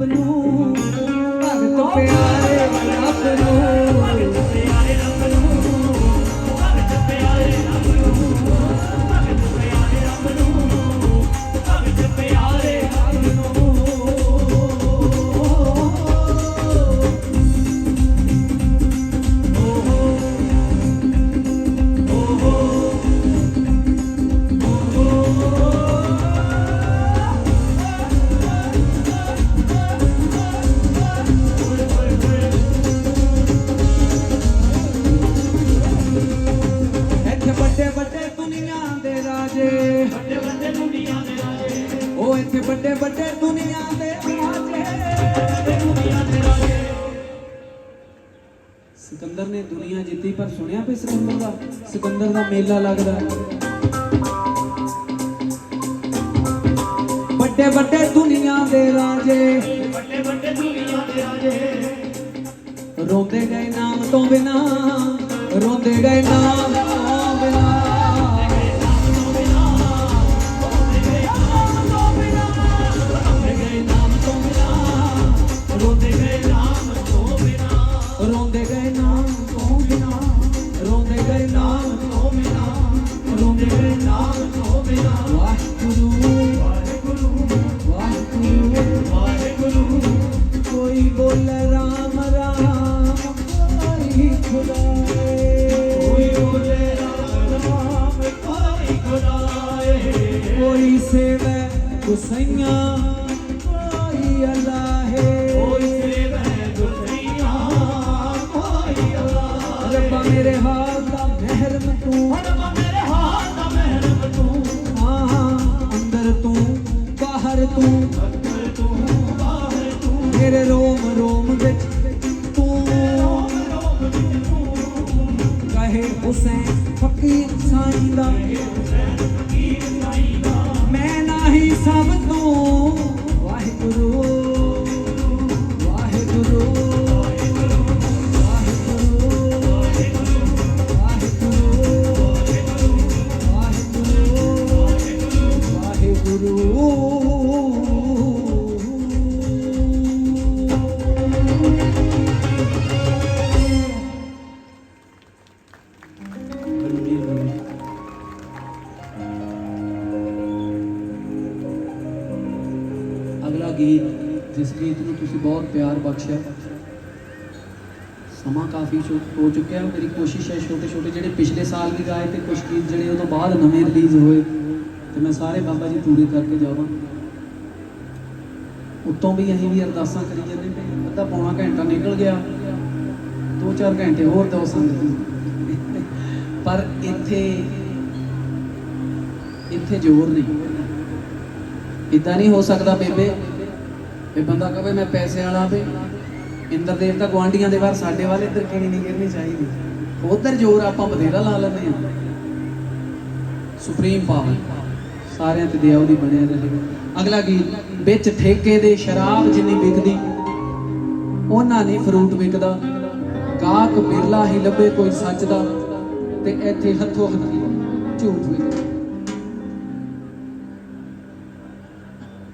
afternoon. I'm a ਵੱਡੇ ਵੱਡੇ ਦੁਨੀਆ ਦੇ ਰਾਜੇ ਦੁਨੀਆ ਦੇ ਰਾਜੇ। ਸਿਕੰਦਰ ਨੇ ਦੁਨੀਆ ਜਿੱਤੀ ਪਰ ਸੁਣਿਆ ਵੀ ਸਿਕੰਦਰ ਦਾ? ਸਿਕੰਦਰ ਦਾ ਮੇਲਾ ਲੱਗਦਾ। ਵੱਡੇ ਵੱਡੇ ਦੁਨੀਆ ਦੇ ਰਾਜੇ। ਵੱਡੇ ਵੱਡੇ ਦੁਨੀਆ ਦੇ ਰਾਜੇ। ਰੋਂਦੇ ਗਏ ਨਾਮ ਤੋਂ ਬਿਨਾ ਰੋਂਦੇ ਗਏ ਨਾਮ ਨਾਮ ਤੋਂ ਕੋਈ ਬੋਲੇ ਰਾਮ ਰਾਮ ਕੋਈ ਖੁਦਾਏ ਕੋਈ ਬੋਲੇ ਕੋਈ ਸੇਵੇ ਗੁਸਈਆਂ ਕੋਈ ਅੱਲਾ ਰੱਬਾ ਮੇਰੇ ਹਾਲ ਦਾ ਮਹਿਰਮ ਤੂੰ ਤੂੰ ਅੰਦਰ ਤੂੰ ਬਾਹਰ ਤੂੰ ਮੇਰੇ ਰੋਮ ਰੋਮ ਵਿੱਚ ਤੂੰ। ਰੋਮ ਰੋਮ ਵਿੱਚ ਤੂੰ ਕਹੇ ਹੁਸੈਨ ਫਕੀਰ ਸਾਈਂ ਦਾ ਗੀਤ ਜਿਸ ਗੀਤ ਨੂੰ ਤੁਸੀਂ ਬਹੁਤ ਪਿਆਰ ਬਖਸ਼ਿਆ। ਸਮਾਂ ਕਾਫੀ ਹੋ ਚੁੱਕਿਆ ਮੇਰੀ ਕੋਸ਼ਿਸ਼ ਹੈ ਛੋਟੇ ਛੋਟੇ ਜਿਹੜੇ ਪਿਛਲੇ ਸਾਲ ਵੀ ਗਾਏ ਤੇ ਕੁਝ ਗੀਤ ਜਿਹੜੇ ਉਹ ਤੋਂ ਬਾਅਦ ਨਵੇਂ ਰਿਲੀਜ਼ ਹੋਏ, ਤੇ ਮੈਂ ਸਾਰੇ ਬਾਬਾ ਜੀ ਪੂਰੇ ਕਰਕੇ ਜਾਵਾਂ। ਉੱਤੋਂ ਵੀ ਅਸੀਂ ਵੀ ਅਰਦਾਸਾਂ ਕਰੀ ਜਾਂਦੇ ਤੇ ਅੱਧਾ ਪੌਣਾ ਘੰਟਾ ਨਿਕਲ ਗਿਆ। ਦੋ ਚਾਰ ਘੰਟੇ ਹੋਰ ਦੋ ਸੰਗਤ ਨੂੰ। ਪਰ ਇੱਥੇ ਇੱਥੇ ਜ਼ੋਰ ਨਹੀਂ। ਇਦਾਂ ਨਹੀਂ ਹੋ ਸਕਦਾ ਬੇਬੇ। ਇਹ ਬੰਦਾ ਕਹੇ ਮੈਂ ਪੈਸੇ ਵਾਲਾ ਵੇ ਇੰਦਰ ਦੇਵਤਾ ਗਵਾਂਡੀਆਂ ਦੇ ਬਾਹਰ ਸਾਡੇ ਵਾਲੇ ਇੱਧਰ ਕਿਹੜੀ ਨਹੀਂ ਗਿਰਨੀ ਚਾਹੀਦੀ। ਉਧਰ ਜ਼ੋਰ ਆਪਾਂ ਬਥੇਰਾ ਲਾ ਲੈਂਦੇ ਆ ਸੁਪਰੀਮ ਪਾਵਰ, ਸਾਰਿਆਂ ਤੇ ਦਿਆ ਉਹਦੀ ਬਣਿਆ ਰਹੇ। ਅਗਲਾ ਗੀਤ ਵਿੱਚ ਠੇਕੇ ਦੇ ਸ਼ਰਾਬ ਜਿੰਨੀ ਵਿਕਦੀ, ਉਹਨਾਂ ਨਹੀਂ ਫਰੂਟ ਵਿਕਦਾ। ਗਾਹਕ ਬਿਰਲਾ ਹੀ ਲੱਭੇ ਕੋਈ ਸੱਚ ਦਾ ਤੇ ਇੱਥੇ ਹੱਥੋਂ ਹੱਥੀ ਝੂਠ ਵਿਕਦਾ।